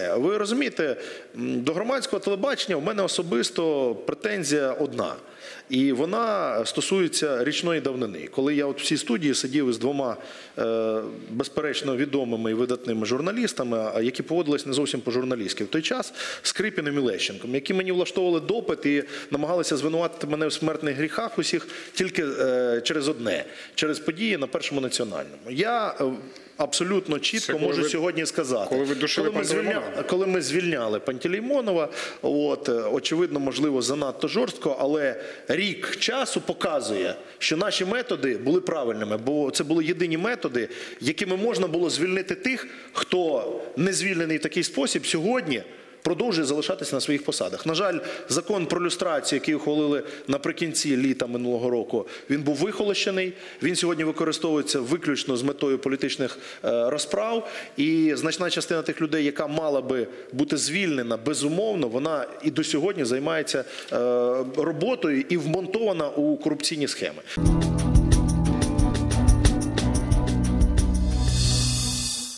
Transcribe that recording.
Ви розумієте, до громадського телебачення у мене особисто претензія одна. І вона стосується річної давнини. Коли я от в цій студії сидів із двома е, безперечно відомими і видатними журналістами, а які поводились не зовсім по-журналістськи в той час Скрипіним і Лещенком, які мені влаштовували допит і намагалися звинуватити мене в смертних гріхах усіх тільки е, через одне, через події на першому національному. Я е, абсолютно чітко коли можу ви- сьогодні сказати, коли ви душили коли ми, звільня... Коли ми звільняли Пантелеймонова, от, очевидно, можливо, занадто жорстко, але рік часу показує, що наші методи були правильними, бо це були єдині методи, якими можна було звільнити тих, хто не звільнений в такий спосіб сьогодні. Продовжує залишатися на своїх посадах. На жаль, закон про люстрацію, який ухвалили наприкінці літа минулого року, він був вихолощений. Він сьогодні використовується виключно з метою політичних е, розправ. І значна частина тих людей, яка мала би бути звільнена, безумовно, вона і до сьогодні займається е, роботою і вмонтована у корупційні схеми.